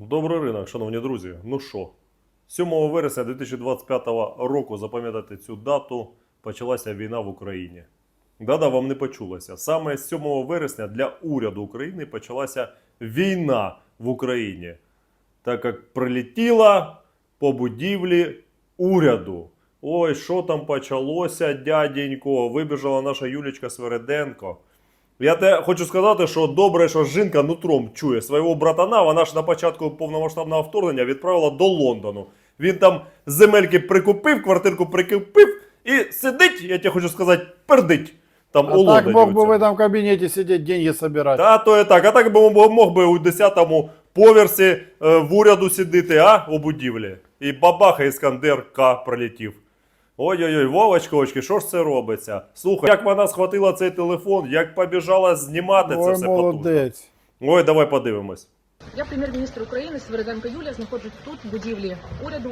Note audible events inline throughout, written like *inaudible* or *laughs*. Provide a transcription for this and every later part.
Добрий ринок, шановні друзі. Ну що, 7 вересня 2025 року, запам'ятайте цю дату, почалася війна в Україні. Да-да, вам не почулося. Саме з 7 вересня для уряду України почалася війна в Україні, так як прилетіла по будівлі уряду. Ой, що там почалося, дяденько? Вибіжала наша Юлічка Свереденко. Я те хочу сказати, що добре, що жінка нутром чує свого братана. Вона ж на початку повномасштабного вторгнення відправила до Лондону. Він там земельки прикупив, квартирку прикупив і сидить, я тебе хочу сказати, пердить. Там у А Лондоні. так мог бы оцьому. в этом кабинете сидеть, деньги собирать. Та то і так. А так би мог, би у 10-му поверсі е, в уряду сидіти, а у будівлі. І бабаха Іскандер К прилетів. Ой-ой-ой, Вовочка, очки, що ж це робиться? Слухай, як вона схватила цей телефон, як побіжала знімати це Ой, все потужно. молодець. Ой, давай подивимось. Я прем'єр-міністр України Свериденко Юлія знаходжусь тут, в будівлі уряду.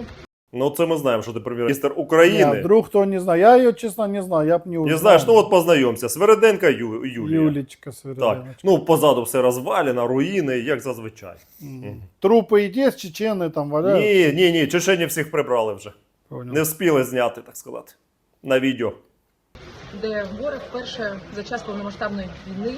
Ну, це ми знаємо, що ти прем'єр-міністр України. а вдруг кто не знает. Я ее, честно, не знаю. Я б не Не узнал. знаєш, ну от познайомся. Свереденка Ю, Юлія. Юлечка Так, Свериденко. ну позаду все розвалено, руїни, як зазвичай. М. Трупы и есть, чечены там валяют. Ні, ні, ні, чечені всіх прибрали вже. Понял. Не встигли зняти, так сказати. На відео. де ворог вперше за час повномасштабної війни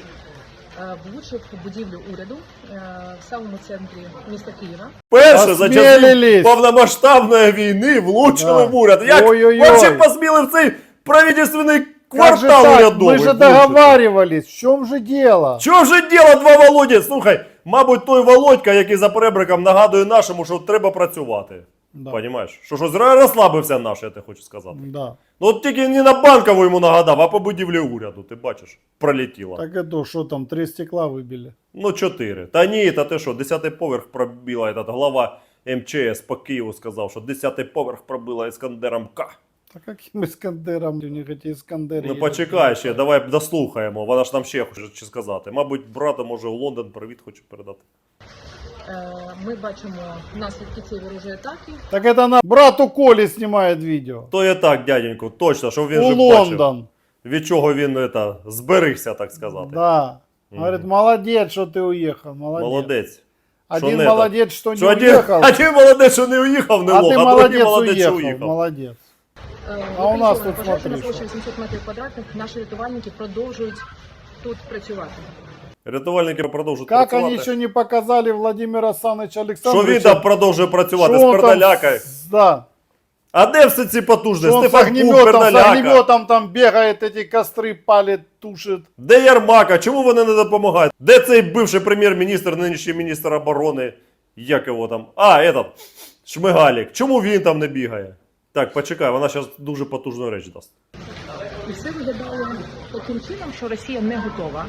е, влучив будівлю уряду е, в самому центрі міста Києва. Перше за Осмілились. повномасштабної війни влучили Да. в уряд. Як Ой-ой-ой. вообще посміли в цей правительственний квартал так? урядовий? Мы же влучити? договаривались. В чем же дело? Чого ж діло два Володі? Слухай, мабуть, той Володька, який за перебриком нагадує нашому, що треба працювати. Да. Понімаєш? Що щось розслабився наш, я те хочу сказати. Да. Ну от тільки не на банкову йому нагадав, а по будівлі уряду, ти бачиш, пролетіло. Так это что там, три стекла выбили? Ну, чотири. Та ні, та ти що, десятий поверх пробила этот глава МЧС по Києву сказав, що десятий поверх пробила Іскандером К. Так каким Искандером? У них эти Искандеры. Ну есть. почекай ще, давай дослухаємо. Вона ж нам ще хоче чи сказати. Мабуть, брата може у Лондон привіт хоче передати. Е, Ми бачимо наслідки цієї ворожої атаки. Так это на брату Коли снимает видео. То є так, дяденьку, точно, що він У же бачив, Лондон. від чого він это, зберігся, так сказати. Да. Мгм. Говорит, молодец, что ты уехал. Молодец. Молодець. Один Що не молодец, что не Що один, уехал. *laughs* один молодець, що не уїхав, не а лох, ты а другий молодец, молодець, що уехал. уїхав. Молодец. Е, А у нас локалізована тут пожежа смотри, на що. площі 800 метрів квадратних. Наші рятувальники продовжують тут працювати. Рятувальники продовжують Как працювати. они еще не показали Владимира Саныча Що Александровича? він там продовжує працювати что з он там пердалякою? с- Да. А де всі ці потужні? Что он с Стефан Кук, огнеметом, с пердаляка. огнеметом там бегает, эти костры палит, тушит. Де Ярмака? Чому вони не допомагають? Де цей бивший прем'єр-міністр, нинішній міністр оборони? Як його там? А, этот, Шмигалік. Чому він там не бігає? Так, почекай, вона зараз дуже потужну реч дасть. І все виглядало таким чином, що Росія не готова.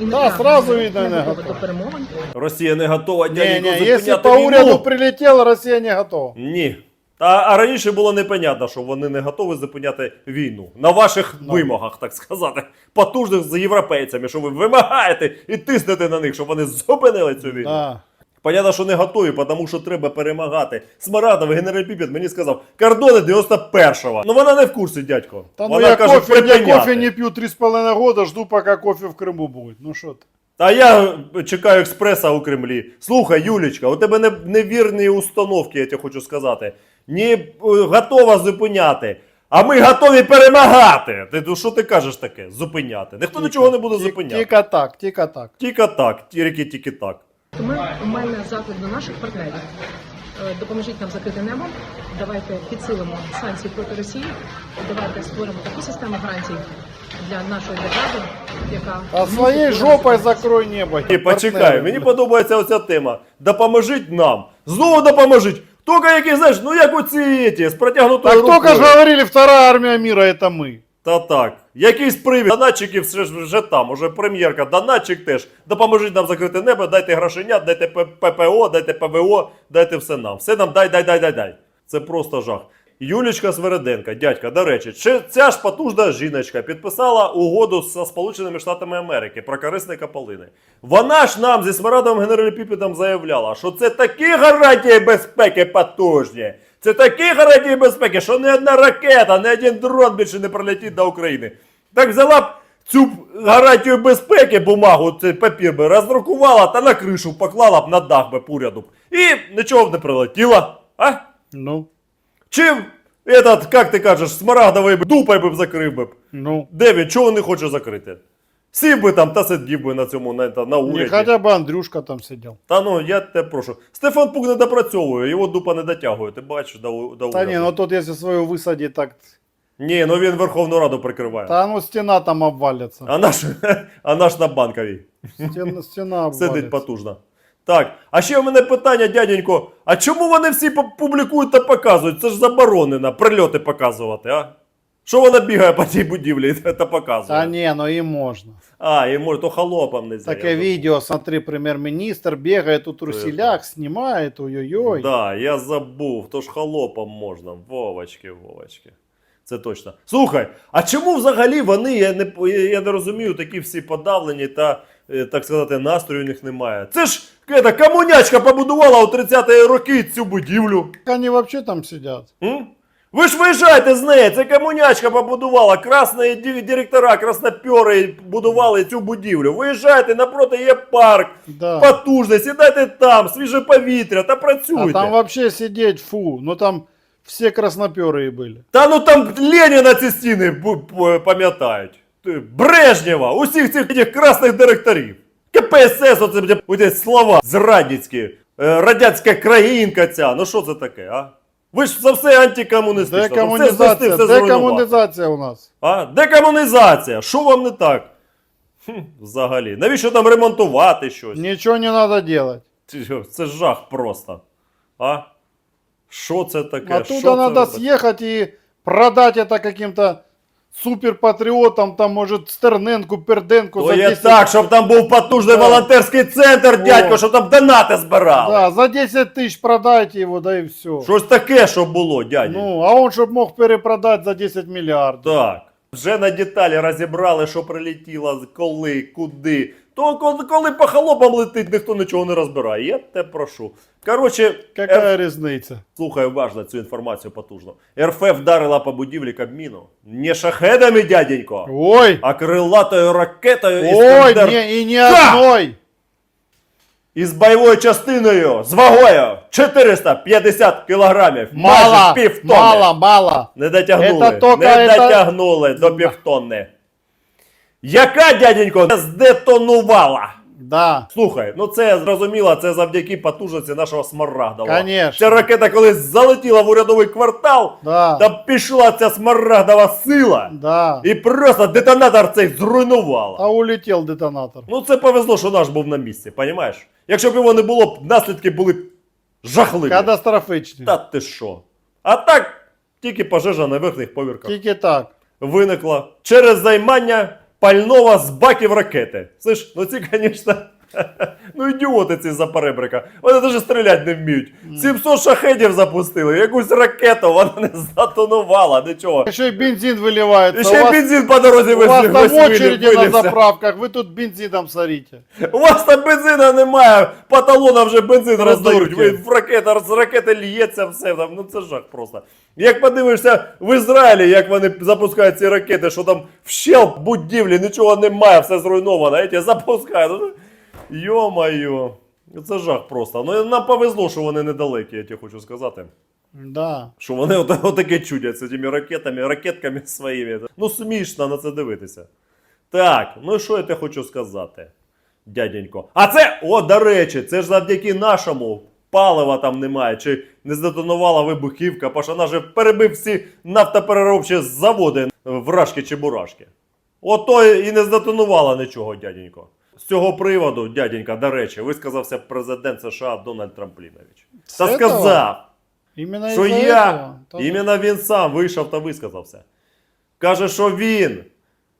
і Да, прагне, сразу видно, не готова готова. до перемовин. Росія не готова дяденько, Не-не, если зупиняти по війну. уряду прилетел, Россия не готова. Ні. А, а раніше було непонятно, що вони не готові зупиняти війну. На ваших Ну. вимогах, так сказати, потужних з європейцями, що ви вимагаєте і тиснете на них, щоб вони зупинили цю війну. Да. Понятно, що не готові, тому що треба перемагати. Смарадовий генерал Піпіт мені сказав, кордони 91-го. Ну вона не в курсі, дядько. Да ну вона я, каже, кофе, я кофе не с половиной года, жду пока кофе в Крыму будет. Ну что ты? А я чекаю експреса у Кремлі. Слухай, Юлічка, у тебе невірні установки, я тебе хочу сказати. Не готова зупиняти. А ми готові перемагати. Ти ну, що ти кажеш таке? Зупиняти. Ніхто нічого не буде зупиняти. Тика так, тика так. Тільки так, тільки тільки так. Тому у мене заклик до наших партнерів. Е, Допоможіть нам закрити небо. Давайте підсилимо санкції проти Росії. Давайте створимо таку систему гарантій для нашої держави, яка А своей жопой закрой небо. І почекай, партнеры, мені бля. подобається оця тема. Допоможіть нам. Знову допоможіть. Тільки які, знаєш, ну як оці ті, з протягнутою Так рукою. только же говорили, вторая армия мира это мы. Та так. Якийсь привід. Донатчиків все ж вже там, уже прем'єрка, донатчик теж. Допоможіть нам закрити небо, дайте грошенят, дайте ППО, дайте ПВО, дайте все нам. Все нам дай, дай, дай, дай, дай. Це просто жах. Юлічка Свереденка, дядька, до речі, чи ця ж потужна жіночка підписала угоду з Сполученими Штатами Америки про корисні капалини. Вона ж нам зі Смарадовим генералі Піпітом заявляла, що це такі гарантії безпеки потужні. Це такі гарантії безпеки, що ні одна ракета, ні один дрон більше не прилетить до України. Так взяла б цю гарантію безпеки бумагу, цей папір би роздрукувала та на кришу поклала б на дах би уряду. б. І нічого б не прилетіло. А? Ну, Чим этот, як ти кажеш, смарагдовий б дупой би закрив би. ну. Де він? Чого не хоче закрити? Сів би там та сидів би на цьому на, та, на Не, уряді. хотя бы Андрюшка там сидел. Та ну я тебе прошу. Стефан Пук не допрацьовує, його дупа не дотягує. Ти бачиш до, до уряду. не, ну тут если свою высадить, так... Ні, ну він Верховну Раду прикриває. Да ну стена там обвалится. А наш, *laughs* а наш на банковій Стена, *laughs* стена сидить потужно. Так, а ще у мене питання, дяденько, а чому вони всі публікують та показують? Це ж заборонено, прильоти показувати, а? Що вона бігає по тій будівлі *laughs* та показує? Да не, ну им можно. А, і може, то холопам не Такое видео, смотри, премьер-министр бегает у труселях, снимает, ой-ой-ой. Да, я забув, то ж холопам можна. Вовочки, Вовочки. Це точно. Слухай, а чому взагалі вони, я не, я не розумію, такі всі подавлені та, е, так сказати, настрою у них немає. Це ж ета, комунячка побудувала у 30-ті роки цю будівлю. Они вообще там сидят. М? Ви ж виїжджайте з неї, це комунячка побудувала, красні ді- директора, краснопьори будували цю будівлю. Виїжджайте, напроти є парк, Да. потужний, сідайте там, свіже повітря та працюйте. А там вообще сидеть, фу, ну там все красноперые были. Та ну там Леніна ці стіни бу- бу- пам'ятають. Ти, Брежнєва, усіх цих этих красних директорів. КПСС, оце бля, оці слова зрадницькі. Е, радянська країнка ця. Ну що це таке, а? Ви ж за все антикомуністично. Декомунізація, все знести, все декомунізація у нас. А? Декомунізація. Що вам не так? Хм, взагалі. Навіщо там ремонтувати щось? Нічого не треба делать. Це, це жах просто. А? Що це таке? Що Оттуда це надо таке? съехать и продать это каким-то суперпатриотам, там, може, Стерненку, Перденку. То за є 10 так, щоб там був потужний Да. волонтерський центр, дядько, щоб там донати збирали. Да, за 10 тисяч продайте його, да і все. Щось таке, щоб було, дядя. Ну, а он, щоб мог перепродати за 10 мільярдів. Так. Вже на деталі розібрали, що прилетіло, коли, куди. То коли, коли по холопам летить, ніхто нічого не розбирає. Я те прошу. Коротше, Какая разница? Слухай уважно цю інформацію потужно. РФ вдарила по будівлі Кабміну. Не шахедами, дяденько, Ой, а крилатою ракетою ой, «Іскандер» не, и не одной. із бойовою частиною з вагою 450 кілограмів. Мало, майже півтонни. мало, мало. Не дотягнули. Это только не это- дотягнули до півтонни. Яка, дяденько, здетонувала? Да. Слухай, ну це зрозуміло, це завдяки потужності нашого Смарагдова. Конечно. Ця ракета колись залетіла в урядовий квартал, Да. та пішла ця смарагдова сила, Да. і просто детонатор цей зруйнувала. А улетел детонатор. Ну це повезло, що наш був на місці, понімаєш? Якщо б його не було, б, наслідки були б жахливі. Катастрофичный. Та ти що? А так, тільки пожежа на верхніх повірках. Тільки так. виникла через займання пального з баків ракети. Слышь, ну ці, *laughs* звісно, ну ідіоти ці за перебрика. Вони навіть стріляти не вміють. 700 шахедів запустили, якусь ракету, вона не затонувала, нічого. Еще и бензин выливается. І ще й бензин по дорозі у вас там весь очереди на заправках, вы тут бензином сорите. У вас там бензина немає, по талонам вже бензин роздають. Ви в ракета, з ракети лється все. Там, ну це жах просто. Як подивишся в Ізраїлі, як вони запускають ці ракети, що там в щел будівлі нічого немає, все зруйновано, запускають. Йо-майо. Це жах просто. Ну нам повезло, що вони недалекі, я тебе хочу сказати. Да. Що вони от, отаке чудять з цими ракетами, ракетками своїми. Ну, смішно на це дивитися. Так, ну що я тебе хочу сказати, дяденько. А це, о, до речі, це ж завдяки нашому. Палива там немає, чи не здетонувала вибухівка, бо вона же перебив всі нафтопереробчі заводи вражки чи бурашки. Ото і не здетонувала нічого, дяденько. З цього приводу, дяденька, до речі, висказався президент США Дональд Трамплінович. Та сказав, Именно що я, этого? Іменно він сам вийшов та висказався. Каже, що він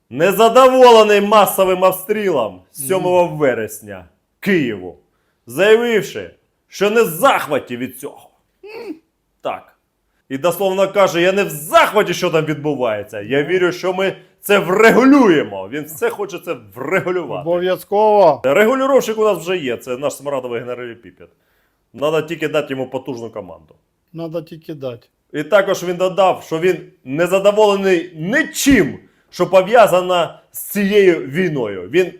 незадоволений масовим обстрілом 7 вересня Києву, заявивши, що не в захваті від цього. Так. І дословно каже: я не в захваті, що там відбувається. Я вірю, що ми це врегулюємо. Він все хоче це врегулювати. Обов'язково. Регулюровщик у нас вже є, це наш смарадовий генерал Піпет. Надо тільки дати йому потужну команду. Надо тільки дати. І також він додав, що він не задоволений нічим, що пов'язана з цією війною. Він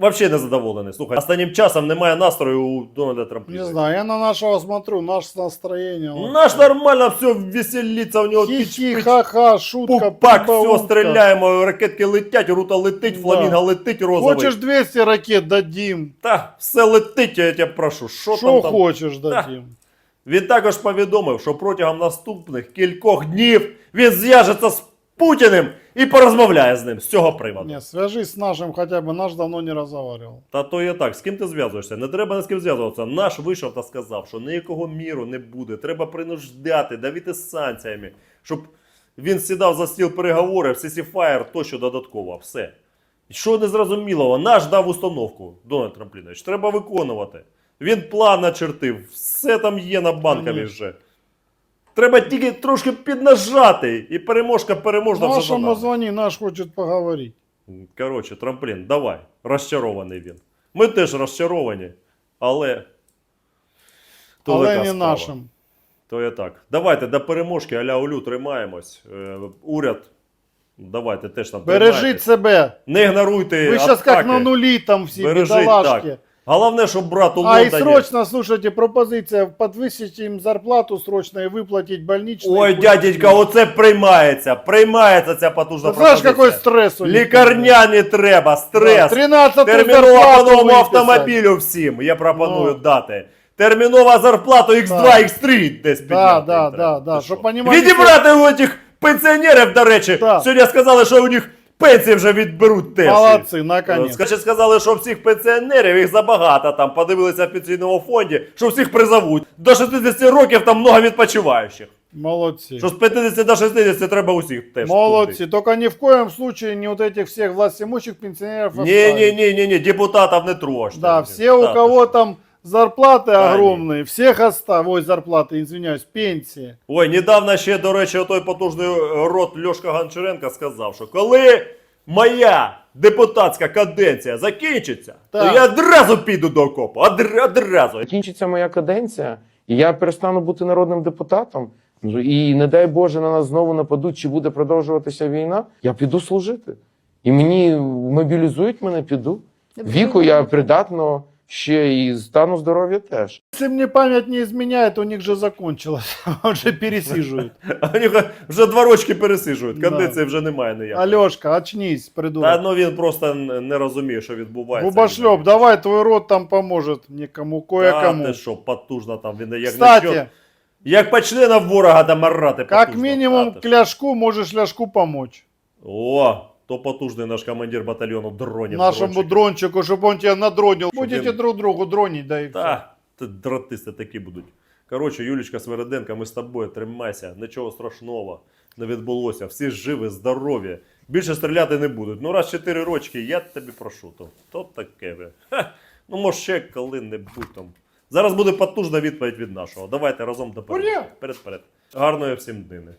взагалі не задоволений. Слухай, останнім часом немає настрою у Дональда Трампа. Не знаю, я на нашего смотрю, наше настроение. вот. Наш нормально все веселиться, у нього Хи-хи, піч-піч, ха-ха, шутка, пупак, все, прибаутка. стріляємо, ракетки летять, рута летить, Да. фламінго летить, розовий. Хочешь 200 ракет дадим? Та, все летить, я тебе прошу. Що Что там там? хочешь дадим? Він також повідомив, що протягом наступних кількох днів він зв'яжеться з Путіним і порозмовляє з ним з цього приводу. Не, свяжись с нашим хотя бы, наш давно не разговаривал. Та то є так, з ким ти зв'язуєшся? Не треба ні з ким зв'язуватися. Наш вийшов та сказав, що ніякого міру не буде. Треба принуждати, давити санкціями, щоб він сідав за стіл переговорів, сісіфаєр тощо додатково. Все. Що незрозумілого, наш дав установку, Дональд Трамплінович, треба виконувати. Він план начертив, все там є на Конечно. вже. Треба тільки трошки піднажати, і переможка переможна вже за Нашему нами. наш хочет поговорить. Коротше, трамплін, давай. Розчарований він. Ми теж розчаровані, але. то Але така не справа. нашим. То є так. Давайте до переможки, аля Олю тримаємось. Е, уряд, давайте теж там Бережіть тримайтесь. себе. Не ігноруйте. Сейчас атаки. как на нули там все, Бережіть, бедолажки. так. Головне, щоб брат у А и Лондоні... срочно, слушайте, пропозиция, подвысить им зарплату срочно и выплатить больничные. Ой, дядечка, оце приймається. Приймається ця потужна Ты знаешь, пропозиція. какой стресс у них? Лікарняні треба, стрес. 13 Терміново по новому автомобілю всім. Я пропоную Ну. дати. Термінова зарплату X2, Так. X3 десь Да, підняти. да, їм да, треба. да, Ти щоб що? понімали, Відібрати у цих пенсіонерів, до речі. Так. Сьогодні сказали, що у них пенсії вже відберуть теж. Молодцы, наконец. Скажи, сказали, що всіх пенсіонерів їх забагато там. Подивилися в пенсійному фонді, що всіх призовуть. До 60 років там много відпочиваючих. Молодцы. Що з 50 до 60 треба усіх теж. туди. Молодцы. Только ни в коем случае не вот этих всех властимущих пенсионеров Ні, оставить. ні, ні, ні, ні, депутатів не трожте. Да, все, у Да, ти кого що. там зарплаты Да, огромные, всех оставь, ой, зарплаты, извиняюсь, пенсии. Ой, недавно ще, до речі, той потужний рот Льошка Гончаренко сказав, що коли моя депутатська каденція закінчиться, Так. то я одразу піду до окопу. Одр- одразу. закінчиться моя каденція, і я перестану бути народним депутатом. Ну, І не дай Боже, на нас знову нападуть, чи буде продовжуватися війна. Я піду служити. І мені мобілізують мене, піду. Віку я придатно ще і стану здоров'я теж. Если мне память не изменяет, у них же закончилось. *laughs* Он же пересиживает. А *laughs* у них вже два рочки пересижують, Да. вже немає ніякої. Алешка, очнись, Та придурок. ну він просто не розуміє, що відбувається. Губошлеп, давай, твой рот там поможет некому, Та кое-кому. ти що, потужно там, він як Кстати, начнет- як почне на ворога дамарати как потужно. минимум ти що. кляшку можешь ляшку помочь. О, то потужний наш командир батальйону дронів. Нашему дрончик. дрончику, чтобы он тебя надронил. Чтоб Будете он- друг другу дронить, да все. Та, ти дратисти такі будуть. Коротше, Юлічка Свереденка, ми з тобою тримайся, нічого страшного не відбулося. Всі живі, здорові. Більше стріляти не будуть. Ну, раз 4 рочки, я тобі прошу. То, то таке. ви. Ха, ну, може, ще коли-небудь там. Зараз буде потужна відповідь від нашого. Давайте разом до перед. Перед, перед. Гарної всім днини.